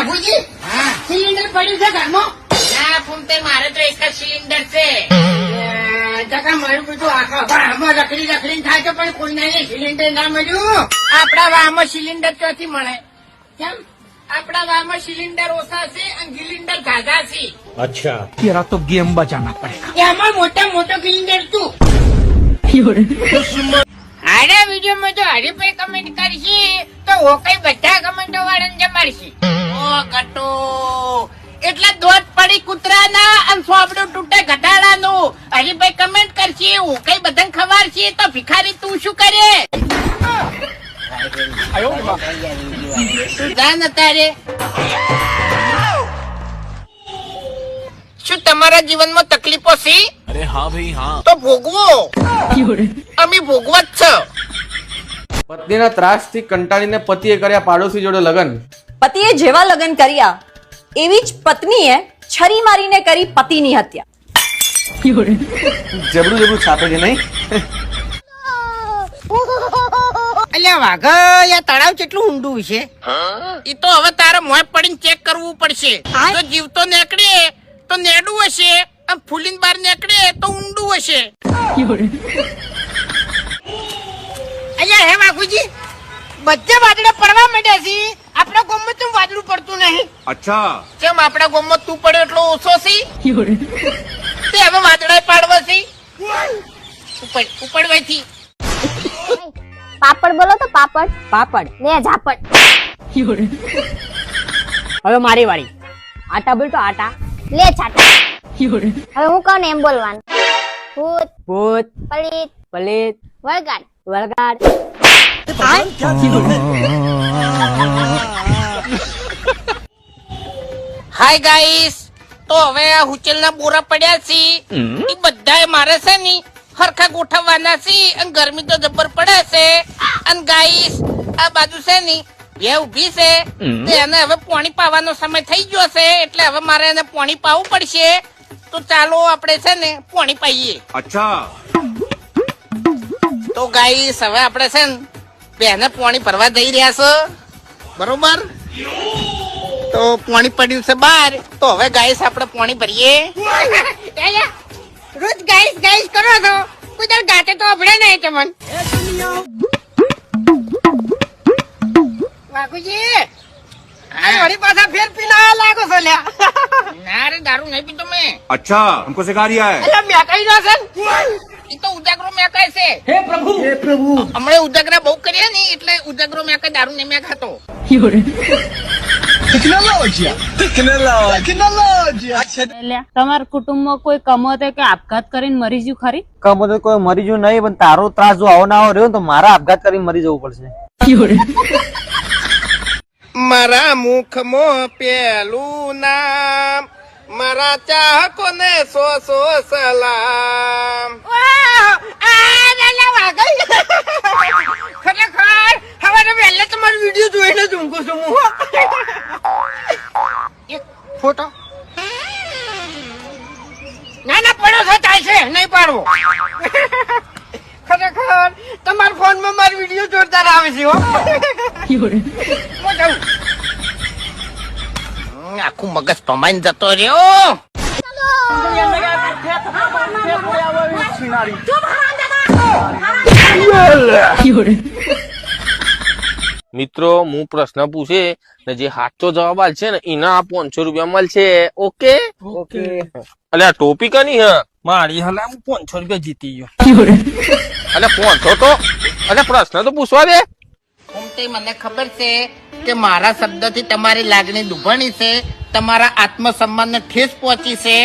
બાપુજી સિલિન્ડર પડ્યું છે ઘરમાં? ના પૂમતે મારે તો એક જ સિલિન્ડર છે. કાકા મારું બધું આખા વાહમાં સિલિન્ડર ક્યાંથી મળે? કેમ? આપણા વાહમાં સિલિન્ડર ઓછા છે અને ગિલિન્ડર ઘાઘા છે. અચ્છા. યાર તો ગેમ બચાના પડે. એમાં મોટા મોટો ગિલિન્ડર તું. આડા વિડીયોમાં જો હરીફાઈ કમેન્ટ કરશી તો હું કઈ બધા કમેન્ટો વાળાને જમાડશી. કટો. એટલે દોત પડી કૂતરાના અને સોપડું તૂટે ઘટાડાનું હરીભાઈ કમેન્ટ કરશે હું કઈ બધા ખબર છે તો ભિખારી તું શું કરે? શું તમારા જીવનમાં તકલીફો છે? અરે હા ભાઈ હા. તો ભોગવો. અમે ભોગવત છ. પત્નીના ત્રાસથી કંટાળીને પતિએ કર્યા પાડોશી જોડે લગ્ન. પતિએ જેવા લગ્ન કર્યા એવી જ પત્નીએ છરી મારીને કરી પતિની હત્યા. જબરું જબરું છાપે છે નહીં? અલ્યા વાઘા યા તળાવ કેટલું ઊંડું છે? ઈ તો હવે તારે મોય પડીને ચેક કરવું પડશે. જો જીવતો નીકળે તો નેડું હશે. અને ફૂલીને બહાર નીકળે તો ઊંડું હશે. અલ્યા હે વાઘુજી બધે વાદળા પડવા માંડ્યા છે. આપણા ગોમમાં ચમ વાદળું પડતું નહીં. અચ્છા. કેમ આપણા ગોમમાં તું પડ્યો એટલો ઓછો સી? તે હવે વાદળાય પાડવા સી? ઉપડ ઉપડવાથી પાપડ બોલો તો પાપડ. પાપડ. ને ઝાપડ. હવે મારી વાળી આટા બોલ તો આટા. લે છાટા હવે હું કહું ને એમ બોલવાનું. ભૂત ભૂત પલિત પલિત વળગાડ. વળગાડ. ભગવાન ક્યાં કીધું હાય ગાઈસ તો હવે આ હુચેલના બોરા પડ્યા છે. એ બધાએ મારે છે ને હરખા ગોઠવવાના છે અને ગરમી તો જબર પડે છે. અને ગાઈસ આ બાજુ છે ને એ ઊભી છે. એને હવે પોણી પાવાનો સમય થઈ ગયો છે એટલે હવે મારે એને પોણી પાવું પડશે. તો ચાલો આપણે છે ને પોણી પાઈએ. અચ્છા. તો ગાઈસ હવે આપણે છે ને બેને પાણી ભરવા જઈ રહ્યા છો? બરોબર? તો પોણી પડ્યું છે બહાર તો હવે ગાઈસ આપણે પોણી ભરીએ. રોજ ગાઈસ ગાઈસ કરો છો. કુદર ગાતે તો અભડે નહીં તમન. વાકુજી પાછા ફેર પીના લાગો છો લ્યા. ના રે દારૂ નહીં પીતો મેં. અચ્છા હમકો સિખા હે અલ્યા મેં કઈ ના સર એ તો ઉધર મેકાય છે. હે પ્રભુ. હે પ્રભુ. હમણાં ઉજાગરા બહુ કર્યા ને એટલે ઉજાગરો મેકાય દારૂ ને મેકાતો એટલે તમારા કુટુંબમાં કોઈ કમોતે કે આપઘાત કરીને મરી ગયું ખરી? કમોતે કોઈ મરી જ્યુ નહીં પણ તારો ત્રાસ જો આવો ના આવો રહ્યો ને તો મારા આપઘાત કરીને મરી જવું પડશે. મારા મુખમાં પેલું નામ. મારા ચાહકોને સો સો સલામ. ખરેખર હવે વહેલા તમારો વીડિયો જોઈને જ ઊંઘું છું હું. એક ફોટો. ના ના પડો છો થાય છે નહીં પાડવો. ખરેખર તમારા ફોનમાં મારો વીડિયો જોરદાર આવે છે હો. હું જાઉં. આખું મગજ પમાઈને જતો રહ્યો. મિત્રો હું પ્રશ્ન પૂછે ને જે સાચો જવાબ આલશે ને એના પોનસો રૂપિયા મળશે. ઓકે? ઓકે. આ ટોપી કની હે? મારી હલા હું પોનસો રૂપિયા જીતી ગયો. અલ્યા પોનસો તો અલ્યા પ્રશ્ન તો પૂછવા દે. મને ખબર છે કે મારા શબ્દથી તમારી લાગણી દુભણી છે, તમારા આત્મસન્માનને ઠેસ પહોંચી છે.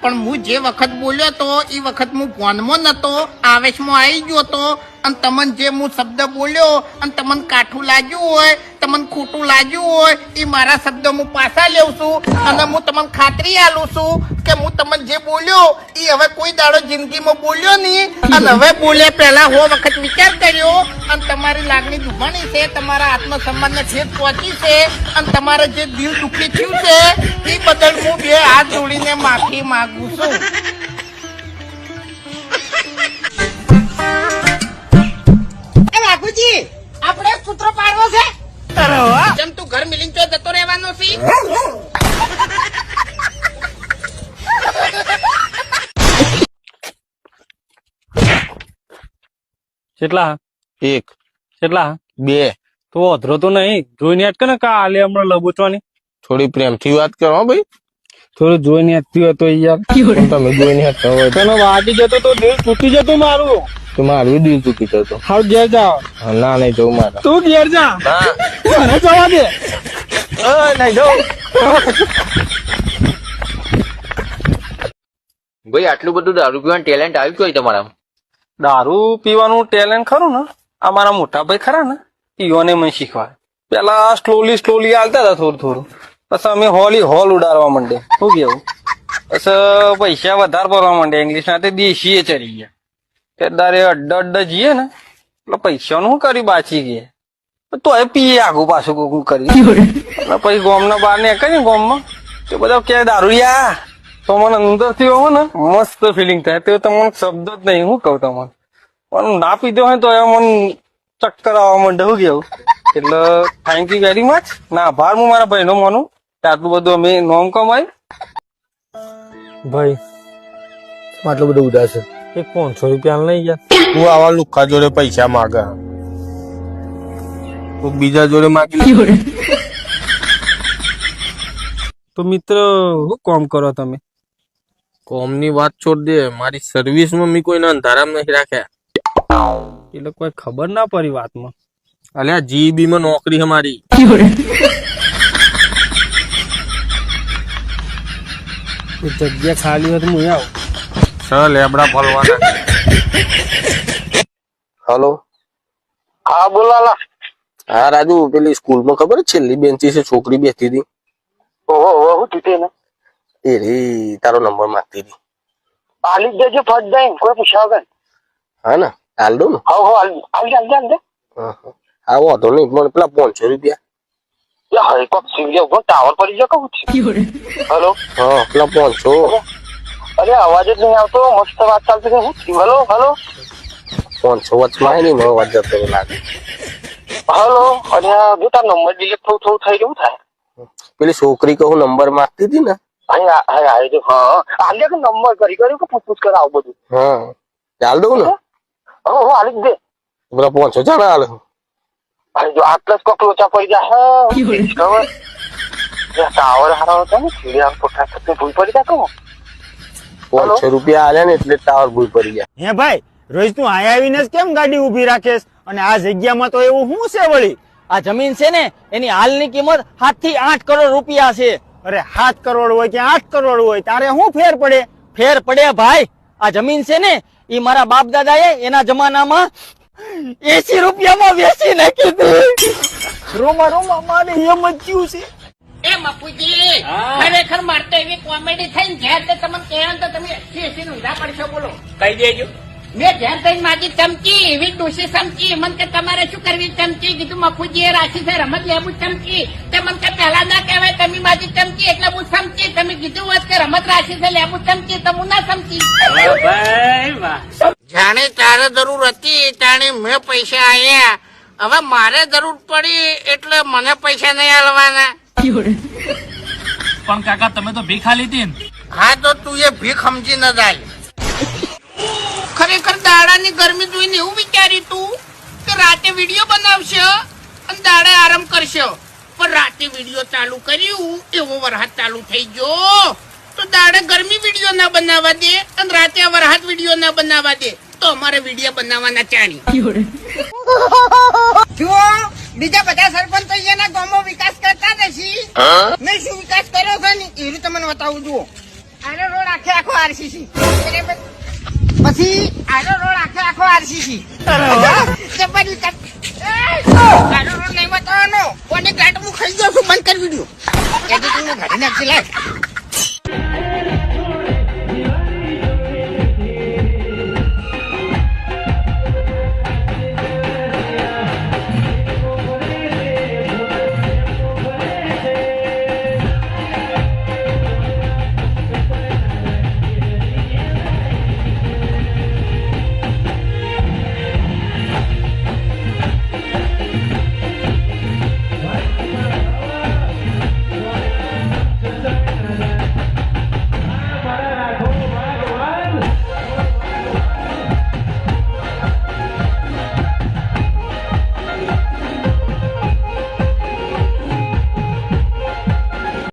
પણ હું જે વખત બોલ્યો તો, એ વખત હું ફોનમાં નહોતો આવેશમાં આવી ગયો તો અને તમને જે હું શબ્દ બોલ્યો અને તમને કાઠું લાગ્યું હોય, તમને ખોટું લાગ્યું હોય એ મારા શબ્દ હું પાછા લેવું છું. અને હું તમને ખાતરી આલું છું કે હું તમને જે બોલ્યો એ હવે કોઈ દાડો જિંદગીમાં બોલ્યો નહીં. અને હવે બોલ્યા પહેલા હો વખત વિચાર કર્યો અને તમારી લાગણી દુભાણી છે, તમારા આત્મસન્માનને ઠેર પહોંચી છે અને તમારે જે દિલ દુખી થયું છે એ બદલ હું બે હાથ જોડીને માફી માગું છું. બાપુજી આપણે એક પાડવો છે. જેમ તું ઘર મિલિંગ ચો જતો રહેવાનો છે. કેટલા? એક. કેટલા? બે. તો અધરો તો નહીં જોઈને અટકે ને કા આલે હમણાં લબૂચવાની. થોડી પ્રેમથી વાત કરો હો ભાઈ. થોડું જોઈને યાદ હતો યાર. તમે જોઈને હતા હોય તને વાગી જતો તો દિલ તૂટી જતું મારું. તો મારું દિલ ચૂકી જતો. હાલ ઘેર જાઓ. ના નહીં જવું મારા. તું ઘેર જા. મને જવા દે. નહીં જવું. ભાઈ આટલું બધું દારૂ પીવાનું ટેલેન્ટ આવ્યું કઈ તમારા દારૂ પીવાનું ટેલેન્ટ ખરું ને? અમારા મોટા ભાઈ ખરા ને? પીવાને મને શીખવાય પેલા સ્લોલી સ્લોલી હાલતા હતા થોડું થોડું. પછી અમે હોલી, હોલ ઉડાડવા માંડે. શું કેવું પછી પૈસા વધારે ભરવા માંડે. ઇંગ્લિશ ના દેશીએ ચડી ગયા. કે દારે અડ્ડ અડ્ડ જઈએ ને, એટલે પૈસાનું શું કરી બાચી ગયા? તો એ પીએ આગું પાછું કોકું કરી. અને પછી ગોમના નીકળે ને ગોમમાં, તો બધા કે દારૂયા તો મને અંદરથી હોવ ને, મસ્ત ફિલિંગ થાય. તો તમને શબ્દ જ નહીં, હું કહું તમને. પણ ના પીધો હોય તો એ મને ચક્કર આવવા માંડે. હું કેવું એટલે થેન્ક યુ વેરી મચ ના આભાર હું મારા ભાઈનો માનું. આટલું બધું અમે નોમ કમાય ભાઈ આટલું બધું ઉદાસ છે. એક પાંચસો રૂપિયા લઈ ગયા? તું આવા લુખા જોડે પૈસા માગે. કોક બીજા જોડે માગી તો મિત્ર શું કોમ કરો તમે? કોમની વાત છોડ દે. મારી સર્વિસમાં મેં કોઈને અંધારામાં નહીં રાખ્યા. એટલે કોઈ ખબર ના પડી વાતમાં. અલ્યા જીબી માં નોકરી છે મારી એ જગ્યા ખાલી હોય તો હું આવું. છ લેબડા ફલવાના હલો? હા બોલાલા હા રાજુ પેલી સ્કૂલમાં ખબર છે છેલ્લી બેન્ચી છે છોકરી બેસતી હતી. ઓહો ઓહો હું તૂટે ને એ રે તારો નંબર માંગતી હતી. આલી દેજો ફટ દઈ કોઈ પૂછાવ કે હા ને આલ દો ને. હો હો આલ આલ આલ દે. હા, હા. આવો વાંધો નહીં પણ પેલા પાંચસો રૂપિયા. યા કોક સિંગલ ઊભો ટાવર પડી ગયો કહું છું. હેલો? હા પેલા પાંચસો અરે અવાજ જ નહીં આવતો મસ્ત વાત ચાલતી છે હું? Hello hello? પાંચસો વચમાં આવી ને અવાજ જતો લાગે. હેલો અને આ જો તાર નંબર ડિલીટ થોડું થોડું થઈ ગયું થાય? પેલી છોકરી કહું નંબર માંગતી હતી ને? હા હા. હા આલી કે નંબર કરી કર્યું કે પૂછપૂછ કરાવ આવું બધું? હા. ચાલ દઉં ને? હા? હું આલી જ દે. પેલા પાંચસો ચાલ હાલ. અહીં જો આટલા જ કોક લોચા પડી જાય હા ખબર ટાવર હારો હતો ને ચીડિયા પોઠા થતી ભૂલ પડી જાય કહું પાંચસો રૂપિયા આલ્યા ને એટલે ટાવર ભૂલ પડી ગયા હે ભાઈ રોજ તું આયા આવીને જ કેમ ગાડી ઊભી રાખેસ અને આ જગ્યામાં તો એવું શું છે વળી? આ જમીન છે ને એની હાલની કિંમત સાતથી આઠ કરોડ રૂપિયા છે. અરે સાત કરોડ હોય કે આઠ કરોડ હોય તારે શું ફેર પડે? ફેર પડે ભાઈ. આ જમીન છે ને એ મારા બાપ દાદાએ એના જમાનામાં એસી રૂપિયામાં વેચી નાખી હતી રોમા રોમા મારે એમ જ થયું છે. એ મપુજી ખરેખર મારે તો એવી કોમેડી થઈ ઘેર તે તમને કહેવાનું તો તમે એસી એસી ઊંધા પડશો બોલો. કહી દેજો. મેં ઘેર થઈને માજી ચમચી એવી ડોસી ચમચી મને કે તમારે શું કરવી ચમકી? કીધું મફુજી એ રાખી છે રમત લેવું ચમકી. તે મને કે પહેલા ના કહેવાય તમે માજી ચમકી એટલે હું સમકી તમે કીધું હોત કે રમત રાખી છે લેવું ચમકી તો હું ના સમજી જાણે તારે જરૂર હતી તાણે મેં પૈસા આયા. હવે મારે જરૂર પડી એટલે મને પૈસા નહીં આલવાના. પણ કાકા તમે તો ભીખા લીધી ને. હા તો તું એ ભીખ સમજી ન જાય. ખરેખર દાડાની ગરમી જોઈને એવું વિચાર્યું તું કે રાતે વીડિયો બનાવશે અને દાડે આરામ કરશે. પણ રાતે વીડિયો ચાલુ કર્યું એવો વરસાદ ચાલુ થઈ ગયો. તો દાડે ગરમી વીડિયો ના બનાવવા દે અને રાતે વરસાદ વીડિયો ના બનાવવા દે. તો અમારે વીડિયો બનાવવાના ચાણી જો બીજા બધા સરપંચ અહીંયાના ગામો વિકાસ કરતા નથી. મેં શું વિકાસ કર્યો છે ને? એ રીતે મને બતાવું જુઓ. આનો રોડ આખે આખો આરસીસી. પછી આનો રોડ આખે આખો આરસીસી. જબર આનો રોડ નહીં બતાવવાનો. કોને ગાંઠ હું ખાઈ ગયો છું? બંધ કરી વીડિયો. એડિટિંગ ઘડી નાખી લાય. Thank you.